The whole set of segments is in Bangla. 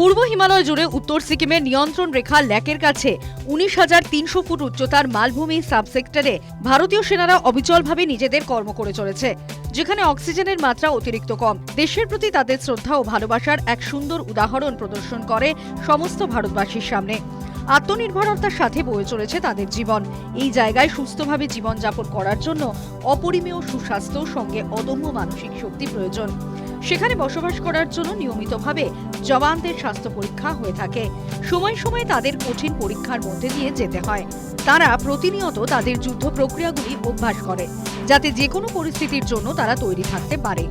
পূর্ব হিমালয় জুড়ে উত্তর সিকিমের নিয়ন্ত্রণ রেখা ল্যাকের কাছে উনিশ হাজার তিনশো ফুট উচ্চতার মালভূমি সাবসেক্টরে ভারতীয় সেনারা অবিচলভাবে নিজেদের কর্ম করে চলেছে, যেখানে অক্সিজেনের মাত্রা অতিরিক্ত কম। দেশের প্রতি তাদের শ্রদ্ধা ও ভালোবাসার এক সুন্দর উদাহরণ প্রদর্শন করে সমস্ত ভারতবাসীর সামনে। আত্মনির্ভরতার সাথে বয়ে চলেছে তাদের জীবন। এই জায়গায় সুস্থভাবে জীবনযাপন করার জন্য অপরিমেয় সুস্বাস্থ্য সঙ্গে অদম্য মানসিক শক্তি প্রয়োজন। সেখানে বসবাস করার জন্য নিয়মিতভাবে জওয়ানদের স্বাস্থ্য পরীক্ষা হয়ে থাকে। সময় সময় তাদের কঠিন পরীক্ষার মধ্যে দিয়ে যেতে হয়। তারা প্রতিনিয়ত তাদের যুদ্ধ প্রক্রিয়াগুলি অভ্যাস করে, যাতে যে কোনো পরিস্থিতির জন্য তারা তৈরি থাকতে পারে।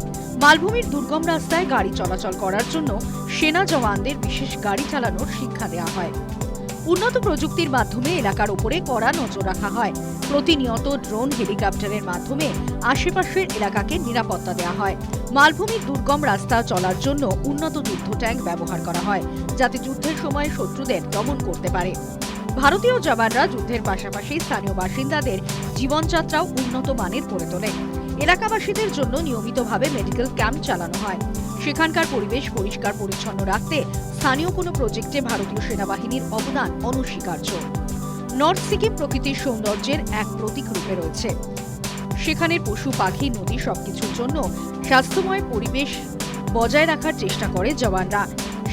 মালভূমির দুর্গম রাস্তায় গাড়ি চলাচল করার জন্য সেনা জওয়ানদের বিশেষ গাড়ি চালানোর শিক্ষা দেওয়া হয়। উন্নত প্রযুক্তির মাধ্যমে এলাকার উপরে কড়া নজর রাখা হয়। প্রতিনিয়ত ড্রোন, হেলিকপ্টারের মাধ্যমে আশেপাশের এলাকাকে নিরাপত্তা দেওয়া হয়। মালভূমির দুর্গম রাস্তা চলার জন্য উন্নত যুদ্ধ ট্যাঙ্ক ব্যবহার করা হয়, যাতে যুদ্ধের সময় শত্রুদের দমন করতে পারে। ভারতীয় জওয়ানরা যুদ্ধের পাশাপাশি স্থানীয় বাসিন্দাদের জীবনযাত্রাও উন্নত মানের করে তোলে। এলাকাবাসীদের জন্য নিয়মিতভাবে মেডিকেল ক্যাম্প চালানো হয়। সেখানকার পরিবেশ পরিষ্কার পরিচ্ছন্ন রাখতে স্থানীয় কোনো প্রজেক্টে ভারতীয় সেনাবাহিনীর অবদান অনস্বীকার্য। নর্থ সিকিম প্রকৃতির সৌন্দর্যের এক প্রতীক রূপে রয়েছে। সেখানের পশু, পাখি, নদী সবকিছুর জন্য স্বাস্থ্যময় পরিবেশ বজায় রাখার চেষ্টা করে জওয়ানরা।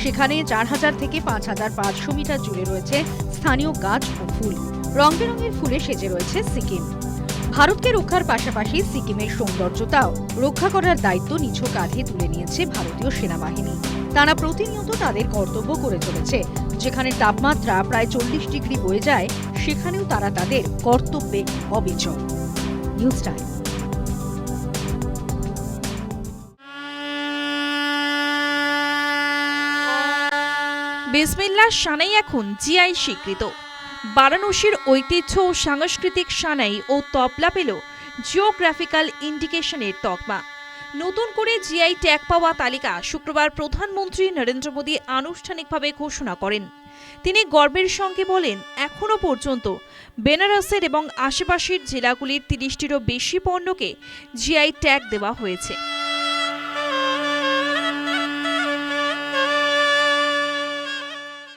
সেখানে চার হাজার থেকে পাঁচ হাজার পাঁচশো মিটার জুড়ে রয়েছে স্থানীয় গাছ ও ফুল। রং বেরঙের ফুলে সেজে রয়েছে সিকিম। ভারতকে রক্ষার পাশাপাশি সিকিমের সৌন্দর্যতাও রক্ষা করার দায়িত্ব নিজ কাঁধে তুলে নিয়েছে ভারতীয় সেনাবাহিনী। তারা প্রতিনিয়ত তাদের কর্তব্য করে চলেছে। যেখানে তাপমাত্রা প্রায় চল্লিশ ডিগ্রি বয়ে যায়, সেখানেও তারা তাদের কর্তব্যে অবিচল। News time. বিসমিল্লা সানাই এখন জিআই স্বীকৃত। বারাণসীর ঐতিহ্য ও সাংস্কৃতিক সানাই ও তবলা পেল জিওগ্রাফিক্যাল ইন্ডিকেশনের তকমা নতুন করে জিআই ট্যাগ পাওয়া তালিকা শুক্রবার প্রধানমন্ত্রী নরেন্দ্র মোদী আনুষ্ঠানিকভাবে ঘোষণা করেন তিনি গর্বের সঙ্গে বলেন এখনও পর্যন্ত বেনারসের এবং আশেপাশের জেলাগুলির তিরিশটিরও বেশি পণ্যকে জিআই ট্যাগ দেওয়া হয়েছে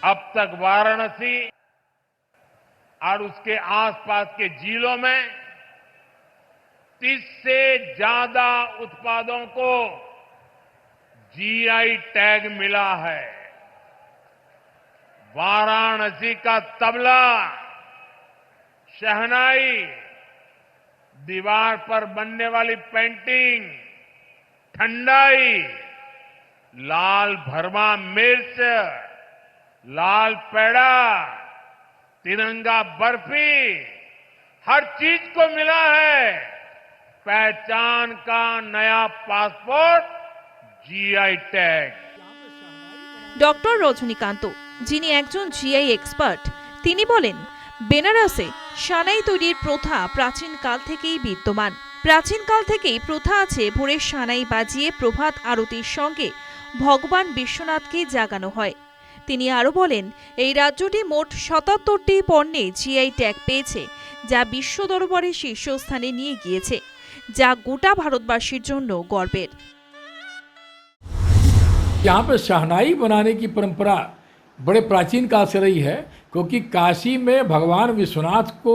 अब तक वाराणसी और उसके आसपास के जिलों में 30 से ज़्यादा उत्पादों को जीआई टैग मिला है। वाराणसी का तबला, शहनाई, दीवार पर बनने वाली पेंटिंग ठंडाई, लाल भरमा मिर्च, लाल पेड़ा तिरंगा बर्फी हर चीज को मिला है पहचान का नया passport GI tag doctor Rajinikanth যিনি একজন জিআই এক্সপার্ট তিনি বলেন বেনারসে সানাই তৈরির প্রথা প্রাচীনকাল থেকেই বিদ্যমান প্রাচীনকাল থেকেই প্রথা আছে ভোরে সানাই বাজিয়ে প্রভাত আরতির সঙ্গে ভগবান বিশ্বনাথকে জাগানো হয় তিনি আরও বলেন এই রাজ্যটি মোট সাতাত্তরটি পণ্যে জিআই ট্যাগ পেয়েছে যা বিশ্ব দরবারে শীর্ষস্থানে নিয়ে গিয়েছে যা গোটা ভারতবাসীর জন্য গর্বের यहाँ पर शहनाई बनाने की परंपरा बड़े प्राचीन काल से रही है क्योंकि काशी में भगवान विश्वनाथ को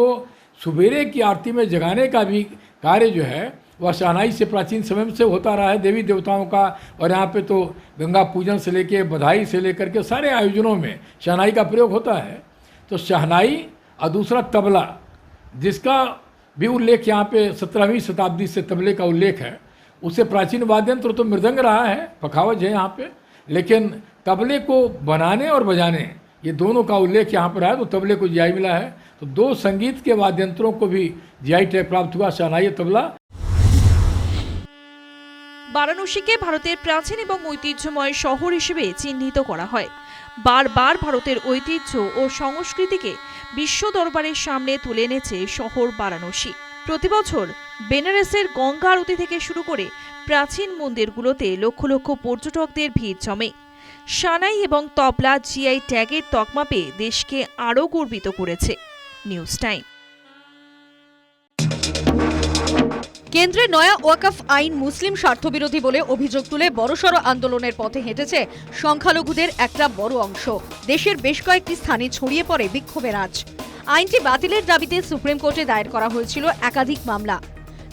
सवेरे की आरती में जगाने का भी कार्य जो है वह शहनाई से प्राचीन समय से होता रहा है। देवी देवताओं का और यहाँ पे तो गंगा पूजन से लेके बधाई से लेकर के सारे आयोजनों में शहनाई का प्रयोग होता है। तो शहनाई और दूसरा तबला, जिसका भी उल्लेख यहाँ पे सत्रहवीं शताब्दी से तबले का उल्लेख है उससे प्राचीन वाद्य यंत्र तो मृदंग रहा है, पखावज है यहाँ पे, लेकिन तबले को बनाने और बजाने, ये दोनों का उल्लेख यहाँ पर है तो तबले को जीआई मिला है। तो दो संगीत के वाद्यंत्रों को भी जीआई टैग प्राप्त हुआ, शहनाई तबला। বারাণসীকে ভারতের প্রাচীন এবং ঐতিহ্যময় শহর হিসেবে চিহ্নিত করা হয়। বারবার ভারতের ঐতিহ্য ও সংস্কৃতিকে বিশ্ব দরবারের সামনে তুলে এনেছে শহর বারাণসী। প্রতিবছর বেনারসের গঙ্গা আরতি থেকে শুরু করে প্রাচীন মন্দিরগুলোতে লক্ষ লক্ষ পর্যটকদের ভিড় জমে। সানাই এবং তবলা, জিআই ট্যাগের তকমা পেয়ে দেশকে আরও গর্বিত করেছে। News time. কেন্দ্রের নয়া ওয়াকফ আইন মুসলিম স্বার্থবিরোধী বলে অভিযোগ তুলে বড়সড় আন্দোলনের পথে হেঁটেছে সংখ্যালঘুদের একটা বড় অংশ। দেশের বেশ কয়েকটি স্থানে ছড়িয়ে পড়ে বিক্ষোভের আজ আইনটি বাতিলের দাবিতে সুপ্রিম কোর্টে দায়ের করা হয়েছিল একাধিক মামলা।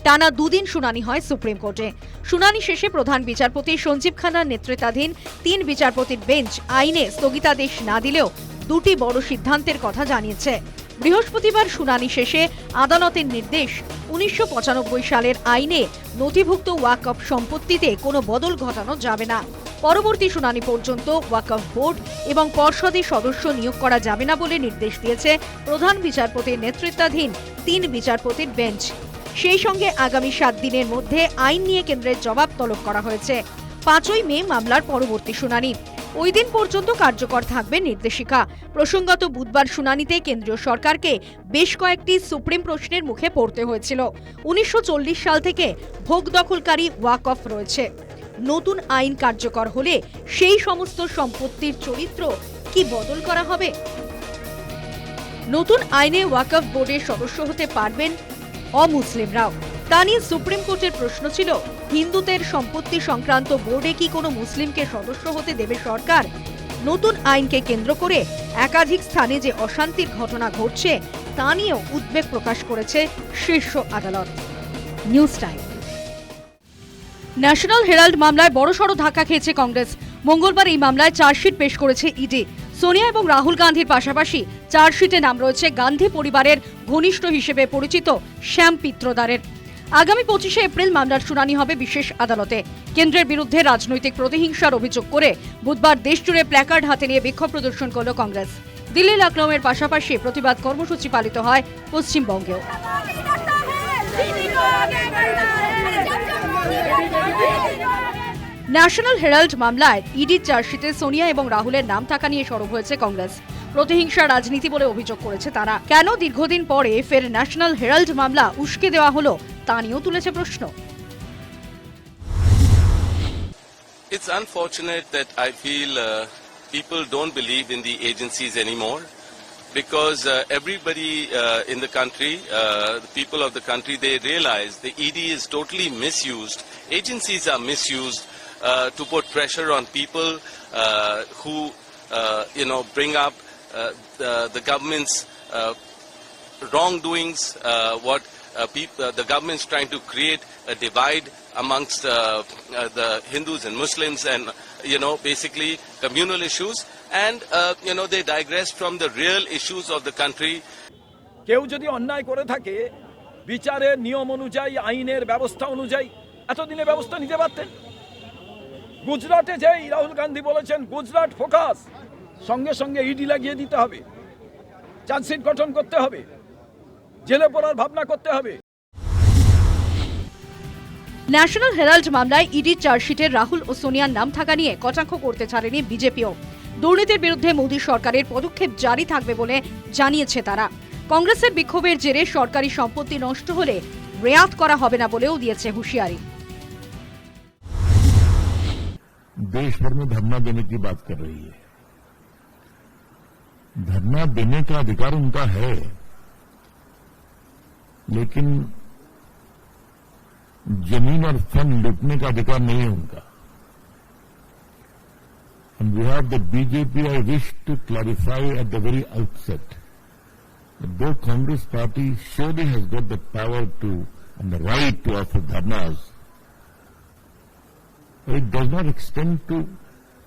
টানা দুদিন শুনানি হয় সুপ্রিম কোর্টে। শুনানি শেষে প্রধান বিচারপতি সঞ্জীব খানার নেতৃত্বাধীন তিন বিচারপতির বেঞ্চ আইনে স্থগিতাদেশ না দিলেও দুটি বড় সিদ্ধান্তের কথা জানিয়েছে। বৃহস্পতিবার শুনানি শেষে আদালতের নির্দেশ, উনিশশো পঁচানব্বই সালের আইনে নথিভুক্ত ওয়াকফ সম্পত্তিতে কোনো বদল ঘটানো যাবে না। পরবর্তী শুনানি পর্যন্ত ওয়াকফ বোর্ড এবং পর্ষদের সদস্য নিয়োগ করা যাবে না বলে নির্দেশ দিয়েছে প্রধান বিচারপতির নেতৃত্বাধীন তিন বিচারপতির বেঞ্চ। সেই সঙ্গে আগামী সাত দিনের মধ্যে আইন নিয়ে কেন্দ্রের জবাব তলব করা হয়েছে। পাঁচই মে মামলার পরবর্তী শুনানি। ওই দিন পর্যন্ত কার্যকর থাকবে নির্দেশিকা। প্রসঙ্গত বুধবার শুনানিতে কেন্দ্রীয় সরকারকে বেশ কয়েকটি সুপ্রিম প্রশ্নের মুখে পড়তে হয়েছিল। উনিশশো চল্লিশ সাল থেকে ভোগ দখলকারী ওয়াক অফ রয়েছে। নতুন আইন কার্যকর হলে সেই সমস্ত সম্পত্তির চরিত্র কি বদল করা হবে? নতুন আইনে ওয়াকফ বোর্ডের সদস্য হতে পারবেন অমুসলিমরাও তা নিয়ে সুপ্রিম কোর্টের প্রশ্ন ছিল, হিন্দুদের সম্পত্তি সংক্রান্ত বোর্ডে কি কোনো মুসলিমকে সদস্য হতে দেবে সরকার? নতুন আইনকে কেন্দ্র করে একাধিক স্থানে যে অশান্তির ঘটনা ঘটছে, তা নিয়েও উদ্বেগ প্রকাশ করেছে শীর্ষ আদালত। News time. ন্যাশনাল হেরাল্ড মামলায় বড়সড় ধাক্কা খেয়েছে কংগ্রেস। মঙ্গলবার এই মামলায় চার্জশিট পেশ করেছে ইডি। সোনিয়া এবং রাহুল গান্ধীর পাশাপাশি চার্জশিটে নাম রয়েছে গান্ধী পরিবারের ঘনিষ্ঠ হিসেবে পরিচিত শ্যাম পিত্রদারের আগামী পঁচিশে এপ্রিল মামলার শুনানি হবে বিশেষ আদালতে। কেন্দ্রের বিরুদ্ধে রাজনৈতিক প্রতিহিংসার অভিযোগ করে বুধবার দেশজুড়ে প্ল্যাকার্ড হাতে নিয়ে বিক্ষোভ প্রদর্শন করল কংগ্রেস। দিল্লি লখনৌয়ের পাশাপাশি প্রতিবাদ কর্মসূচি পালিত হয় পশ্চিমবঙ্গেও। ন্যাশনাল হেরাল্ড মামলায় ইডির চার্জশিটে সোনিয়া এবং রাহুলের নাম থাকা নিয়ে সরব হয়েছে কংগ্রেস। প্রতিহিংসা রাজনীতি বলে অভিযোগ করেছে তারা কেন দীর্ঘদিন পরে ফের ন্যাশনাল হেরাল্ড মামলা উস্কে দেওয়া হলো তা নিয়েও তুলেছে প্রশ্ন It's unfortunate that I feel uh, people don't believe in the agencies anymore because uh, everybody uh, in the country, uh, the people of the country, they realize the ED is totally misused. Agencies are misused uh, to put pressure on people uh, who, uh, you know, bring up uh, the, the government's uh, wrongdoings, uh, what uh, uh, the government's trying to create a divide amongst uh, uh, the Hindus and Muslims and, you know, basically communal issues. And, uh, you know, they digress from the real issues of the country কেউ যদি অন্যায় করে থাকে বিচারের নিয়ম অনুযায়ী আইনের ব্যবস্থা অনুযায়ী এতদিনে ব্যবস্থা নিতে পারতেন গুজরাটে যেই রাহুল গান্ধী বলেছেন গুজরাট ফোকাস সঙ্গে সঙ্গে ইডি লাগিয়ে দিতে হবে চার্জশিট গঠন করতে হবে জেলে পড়ার ভাবনা করতে হবে ন্যাশনাল হেরাল্ড মামলায় ইডির চার্জশিটে রাহুল ও সোনিয়ার নাম থাকা নিয়ে কটাক্ষ করতে ছাড়েনি বিজেপিও দুর্নীতির বিরুদ্ধে মোদী সরকারের পদক্ষেপ জারি থাকবে বলে জানিয়েছে তারা কংগ্রেসের বিক্ষোভের জেরে সরকারি সম্পত্তি নষ্ট হলে রেয়াত করা হবে না বলেও দিয়েছে হুঁশিয়ারি देश भर में धरना देने की बात कर रही है धरना देने का अधिकार उनका है। लेकिन ज़मीन और स्थान लूटने का अधिकार नहीं है उनका। And we have the BJP I wish to clarify at the very outset though Congress party sorry has got the power to and the right to of dharnas it does not extend to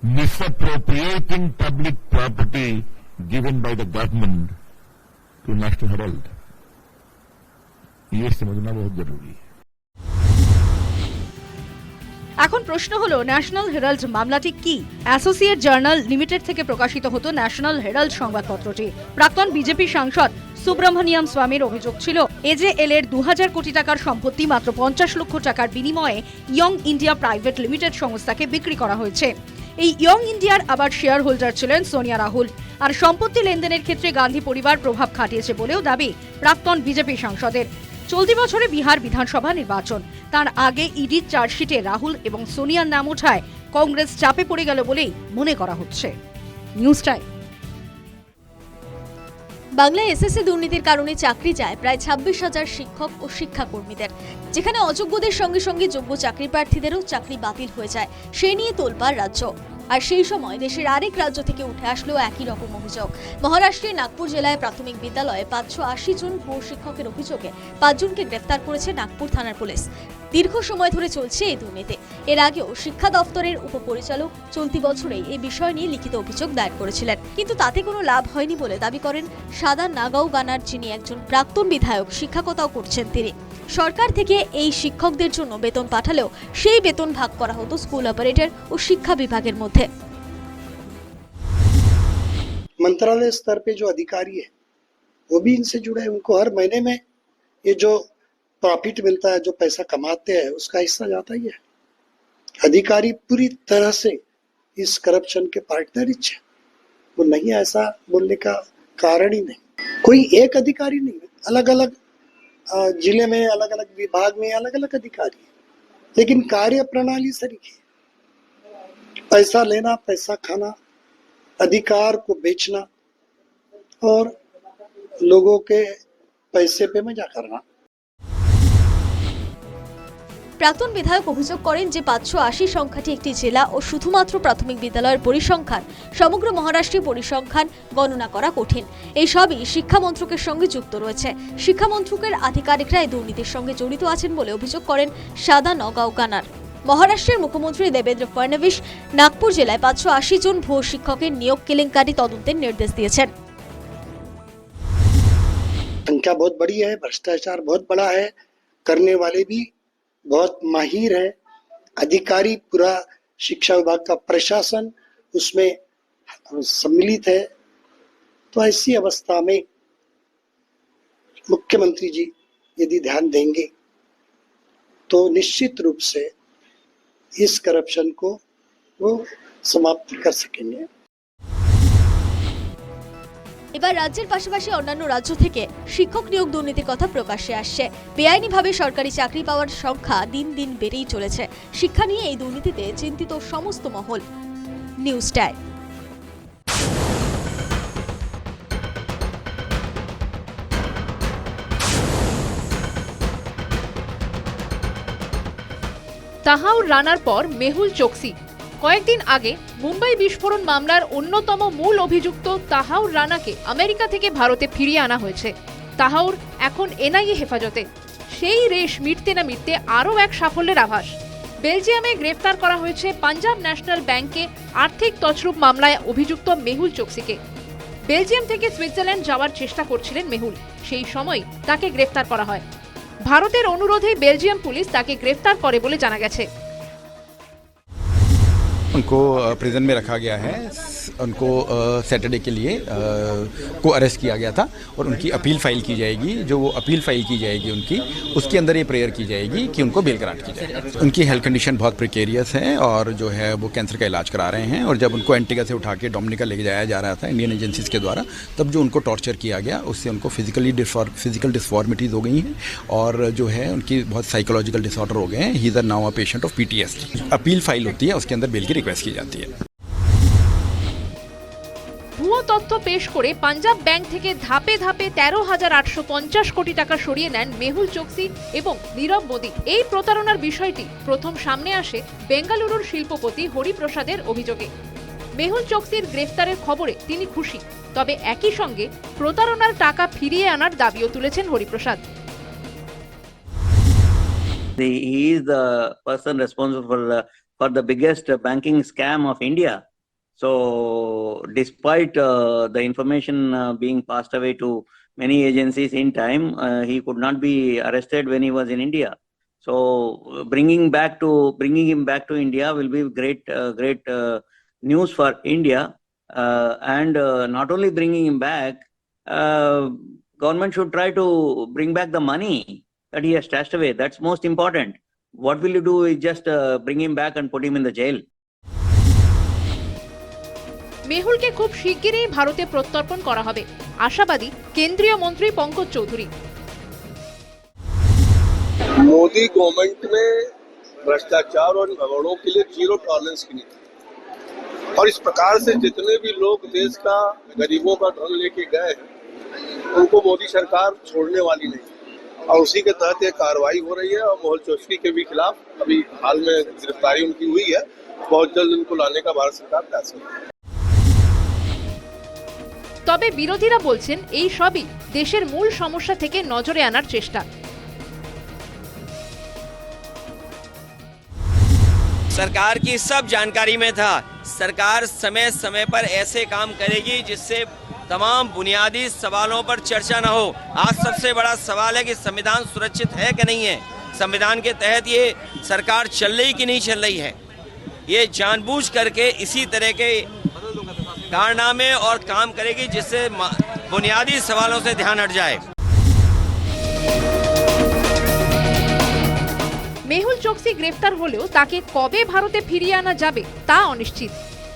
misappropriating public property given by the government to National Herald. ये समझना बहुत जरूरी है এখন প্রশ্ন হলো ন্যাশনাল হেরাল্ড মামলাটি কি অ্যাসোসিয়েট জার্নাল লিমিটেড থেকে প্রকাশিত হতো ন্যাশনাল হেরাল্ড সংবাদপত্রটি প্রাক্তন বিজেপি সাংসদ সুব্রমণিয়াম স্বামীর অভিযোগ ছিল এজেএল এর দু হাজার কোটি টাকার সম্পত্তি মাত্র পঞ্চাশ লক্ষ টাকার বিনিময়ে ইয়ং ইন্ডিয়া প্রাইভেট লিমিটেড সংস্থাকে বিক্রি করা হয়েছে এই ইয়ং ইন্ডিয়ার আবার শেয়ার হোল্ডার ছিলেন সোনিয়া রাহুল। আর সম্পত্তি লেনদেনের ক্ষেত্রে গান্ধী পরিবার প্রভাব খাটিয়েছে বলেও দাবি প্রাক্তন বিজেপি সাংসদের। চলতি বছরে বিহার বিধানসভা নির্বাচন। তার আগে ইডি চার্জশিটে রাহুল এবং সোনিয়ার নাম ওঠায় কংগ্রেস চাপে পড়ে গেল বলেই মনে করা হচ্ছে। News time. বাংলায় এসএসসি দুর্নীতির কারণে চাকরি যায় প্রায় ছাব্বিশ হাজার শিক্ষক ও শিক্ষাকর্মীদের। যেখানে অযোগ্যদের সঙ্গে সঙ্গে যোগ্য চাকরি প্রার্থীদেরও চাকরি বাতিল হয়ে যায়। সে নিয়ে তোলপাড় রাজ্য। আর সেই সময় দেশের আরেক রাজ্য থেকে উঠে আসলেও একই রকম অভিযোগ। মহারাষ্ট্রের নাগপুর জেলায় প্রাথমিক বিদ্যালয়ে পাঁচশো আশি জন ভুয়ো শিক্ষকের অভিযোগে পাঁচজনকে গ্রেপ্তার করেছে নাগপুর থানার পুলিশ। দীর্ঘ সময় ধরে চলছে এই দুর্নীতি এর আগেও শিক্ষা দপ্তরের উপপরিচালক চলতি বছরেই এই বিষয় নিয়ে লিখিত অভিযোগ দায়ের করেছিলেন কিন্তু তাতে কোনো লাভ হয়নি বলে দাবি করেন সাদা নাগাও গানার যিনি একজন প্রাক্তন বিধায়ক শিক্ষকতাও করছেন তিনি সরকার থেকে এই শিক্ষকদের জন্য বেতন পাঠালেও সেই বেতন ভাগ করা হতো স্কুল অপারেটর ও শিক্ষা বিভাগের মধ্যে मंत्रालय स्तर पे जो अधिकारी है वो भी इनसे जुड़े हैं उनको हर महीने में ये जो प्रॉफिट मिलता है, जो पैसा कमाते हैं, उसका हिस्सा जाता ही है। अधिकारी पूरी तरह से इस करप्शन के पार्टनर है वो नहीं, ऐसा बोलने का कारण ही नहीं। कोई एक अधिकारी नहीं अलग अलग ज़िले में अलग अलग विभाग में अलग अलग अधिकारी है। लेकिन कार्य प्रणाली सरीखी पैसा लेना, पैसा खाना, अधिकार को बेचना और लोगों के पैसे पे मज़ा करना। প্রাক্তন বিধায়ক অভিযোগ করেন যে পাঁচশো আশি সংখ্যাটি একটি জেলা ও শুধুমাত্র প্রাথমিক বিদ্যালয়ের পরিসংখ্যান সমগ্র মহারাষ্ট্রের পরিসংখ্যান গণনা করা কঠিন এই সবই শিক্ষা মন্ত্রকের সঙ্গে যুক্ত রয়েছে শিক্ষা মন্ত্রকের আধিকারিকরা এই দুর্নীতির সঙ্গে জড়িত আছেন বলে অভিযোগ করেন সাদা নগাঁও গানার মহারাষ্ট্রের মুখ্যমন্ত্রী দেবেন্দ্র ফডনবিস নাগপুর জেলায় পাঁচশো আশি জন ভুয়ো শিক্ষকের নিয়োগ কেলেঙ্কারি তদন্তের নির্দেশ দিয়েছেন संख्या बहुत बड़ी है भ्रष्टाचार बहुत बड़ा है करने वाले भी बहुत माहिर है। अधिकारी पूरा शिक्षा विभाग का प्रशासन उसमें सम्मिलित है। तो ऐसी अवस्था में मुख्यमंत्री जी यदि ध्यान देंगे तो निश्चित रूप से इस करप्शन को वो समाप्त कर सकेंगे। এবার রাজ্যের পাশাপাশি অন্যান্য রাজ্য থেকে শিক্ষক নিয়োগ দুর্নীতির কথা প্রকাশ্যে আসছে। বেআইনিভাবে সরকারি চাকরি পাওয়ার সংখ্যা দিন দিন বেড়েই চলেছে। শিক্ষা নিয়ে এই দুর্নীতিতে চিন্তিত সমস্ত মহল। News time. তাহাউর রানার পর মেহুল চোকসি কয়েকদিন আগে মুম্বাই বিস্ফোরণ মামলার অন্যতম মূল অভিযুক্ত তাহাউর রানাকে আমেরিকা থেকে ভারতে ফিরিয়ে আনা হয়েছে। তাহাউর এখন এনআইএ হেফাজতে। সেই রেশ মিটতে না মিটতে আরও এক সাফল্যের আভাস। বেলজিয়ামে গ্রেফতার করা হয়েছে পাঞ্জাব ন্যাশনাল ব্যাংকে আর্থিক তছরূপ মামলায় অভিযুক্ত মেহুল চোকসিকে। বেলজিয়াম থেকে সুইজারল্যান্ড যাওয়ার চেষ্টা করছিলেন মেহুল। সেই সময় তাকে গ্রেফতার করা হয়। ভারতের অনুরোধে বেলজিয়াম পুলিশ তাকে গ্রেফতার করে বলে জানা গেছে। उनको प्रिजन में रखा गया है। उनको सैटरडे के लिए अ, को अरेस्ट किया गया था और उनकी अपील फ़ाइल की जाएगी। जो वो अपील फ़ाइल की जाएगी उनकी उसके अंदर ये प्रेयर की जाएगी कि उनको बेल ग्रांट की जाए। उनकी हेल्थ कंडीशन बहुत प्रिकेरियस है और जो है वो कैंसर का इलाज करा रहे हैं और जब उनको एंटीगा से उठा के डोमिनिका लेके जाया जा रहा था इंडियन एजेंसीज के द्वारा तब जो उनको टॉर्चर किया गया उससे उनको फिजिकली फ़िज़िकल डिसफॉर्मिटीज हो गई हैं और जो है उनकी बहुत साइकोलॉजिकल डिसऑर्डर हो गए हैं। He is a now a patient of PTSD appeal file होती है उसके अंदर बेल की रिक्वेस्ट की जाती है। পেশ করে পাঞ্জাব ব্যাংক থেকে ধাপে ধাপে তেরো হাজার আটশো পঞ্চাশ কোটি টাকা সরিয়ে নেন মেহুল চোকসি এবং নীরব মোদী। এই প্রতারণার বিষয়টি প্রথম সামনে আসে বেঙ্গালুরুর শিল্পপতি হরিপ্রসাদের অভিযোগে। মেহুল চোকসির গ্রেফতারের খবরে তিনি খুশি তবে একই সঙ্গে প্রতারণার টাকা ফিরিয়ে আনার দাবিও তুলেছেন Hariprasad. He is the person responsible for the, for the biggest banking scam of India. So, despite uh, the information uh, being passed away to many agencies in time, uh, he could not be arrested when he was in India. So, bringing back to bringing him back to India will be great, uh, great uh, news for India. Uh, and not only bringing him back, government should try to bring back the money that he has stashed away. That's most important. What will you do is just bring him back and put him in the jail. মেহুলকে খুব শিগগিরই ভারতে প্রত্যর্পণ করা হবে আশাবাদী কেন্দ্রীয় মন্ত্রী পঙ্কজ চৌধুরী मोदी गवर्नमेंट में भ्रष्टाचार और गड़बड़ों के लिए जीरो टॉलरेंस की नीति है। और इस प्रकार से जितने भी लोग देश का गरीबों का धन लेके गए हैं उनको मोदी सरकार छोड़ने वाली नहीं और उसी के तहत ये कार्रवाई हो रही है और मोहल चौधरी के भी खिलाफ अभी हाल में गिरफ्तारी उनकी हुई है बहुत जल्द उनको लाने का भारत सरकार प्रयास करेगी তবে বিরোধীরা বলছেন এই সবই দেশের মূল সমস্যা থেকে নজরে আনার চেষ্টা सरकार की सब जानकारी में था सरकार समय समय पर ऐसे काम करेगी जिससे तमाम बुनियादी सवालों पर चर्चा न हो आज सबसे बड़ा सवाल है कि संविधान सुरक्षित है कि नहीं है संविधान के तहत ये सरकार चल रही कि नहीं चल रही है ये जानबूझ करके इसी तरह के कारनामे और काम करेगी जिससे मा- बुनियादी सवालों से ध्यान हट जाए মেহুল চোকসি গ্রেফতার হলেও তাকে কবে ভারতে ফিরিয়ে আনা যাবে তা অনিশ্চিত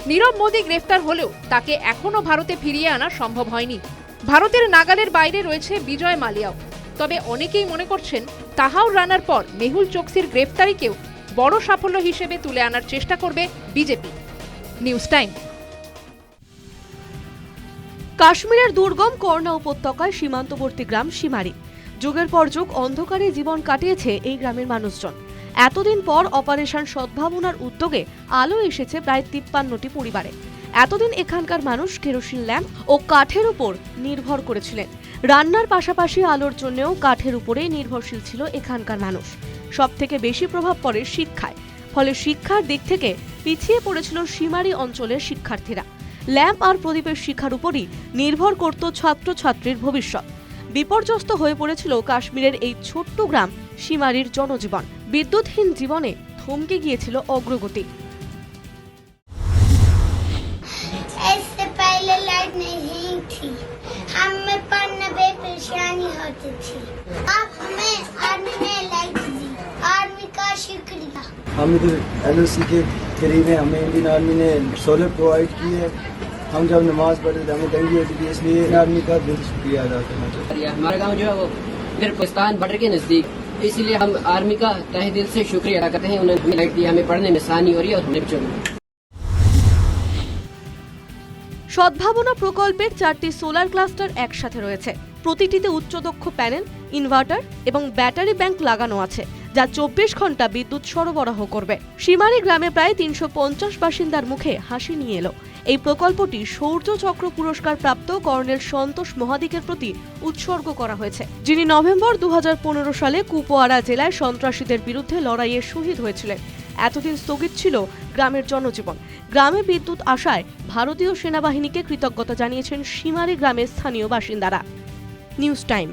নীরব মোদী গ্রেফতার হলেও তাকে এখনও ভারতে ফিরিয়ে আনা সম্ভব হয়নি ভারতের নাগালের বাইরে রয়েছে বিজয় মালিয়াও তবে অনেকেই মনে করছেন তাহাও রানার পর মেহুল চোকসির গ্রেফতারিকেও বড় সাফল্য হিসেবে তুলে আনার চেষ্টা করবে বিজেপি নিউজ টাইম কাশ্মীরের দুর্গম কর্ণা উপত্যকায় সীমান্তবর্তী গ্রাম সীমারি। যুগের পর যুগ অন্ধকারে জীবন কাটিয়েছে এই গ্রামের মানুষজন। এতদিন পর অপারেশন সদ্ভাবনার উদ্যোগে আলো এসেছে প্রায় তিপ্পান্নটি পরিবারে। এতদিন এখানকার মানুষ কেরোসিন ল্যাম্প ও কাঠের উপর নির্ভর করেছিলেন। রান্নার পাশাপাশি আলোর জন্যও কাঠের উপরেই নির্ভরশীল ছিল এখানকার মানুষ। সব থেকে বেশি প্রভাব পড়ে শিক্ষায়। ফলে শিক্ষার দিক থেকে পিছিয়ে পড়েছিল সীমারি অঞ্চলের শিক্ষার্থীরা। ল্যাম্প আর প্রদীপের শিক্ষার উপরই নির্ভর করত ছাত্রছাত্রীর ভবিষ্যৎ বিপর্যস্ত হয়ে পড়েছিল কাশ্মীরের এই ছোট্ট গ্রাম সীমারির জনজীবন বিদ্যুৎহীন জীবনে থমকে গিয়েছিল অগ্রগতি इससे पहले लाइट नहीं थी हमें पढ़ने में परेशानी होती थी अब हमें आर्मी ने लाइट दी आर्मी का शुक्रिया हम इधर एल के करीब हैं हमें इंडियन आर्मी ने सोलर प्रोवाइड की है हम जब नमाज पढ़ते थे हमें दंगी होती थी इसलिए आर्मी का दिल शुक्रिया अदा करना चाहिए हमारा गांव जो है वो फिर पाकिस्तान बॉर्डर के नजदीक इसलिए हम आर्मी का तहे दिल से शुक्रिया अदा करते हैं उन्होंने हमें लाइट दी हमें पढ़ने में आसानी हो रही है और हमें बच्चों में সদ্ভাবনা প্রকল্পের চারটি সোলার ক্লাস্টার একসাথে রয়েছে প্রতিটিতে উচ্চদক্ষ প্যানেল ইনভার্টার এবং ব্যাটারি ব্যাংক লাগানো আছে যা চব্বিশ ঘন্টা বিদ্যুৎ সরবরাহ করবে সীমারি গ্রামে প্রায় তিনশো পঞ্চাশ বাসিন্দার মুখে হাসি নিয়ে এলো এই প্রকল্পটি শৌর্য চক্র পুরস্কার প্রাপ্ত কর্নেল সন্তোষ মহাদিকের প্রতি উৎসর্গ করা হয়েছে, যিনি নভেম্বর দু হাজার পনেরো সালে কুপোয়ারা জেলায় সন্ত্রাসীদের বিরুদ্ধে লড়াইয়ে শহীদ হয়েছিলেন। এতদিন স্থগিত ছিল গ্রামের জনজীবন। গ্রামে বিদ্যুৎ আসায় ভারতীয় সেনাবাহিনীকে কৃতজ্ঞতা জানিয়েছেন সীমারি গ্রামের স্থানীয় বাসিন্দারা। News time.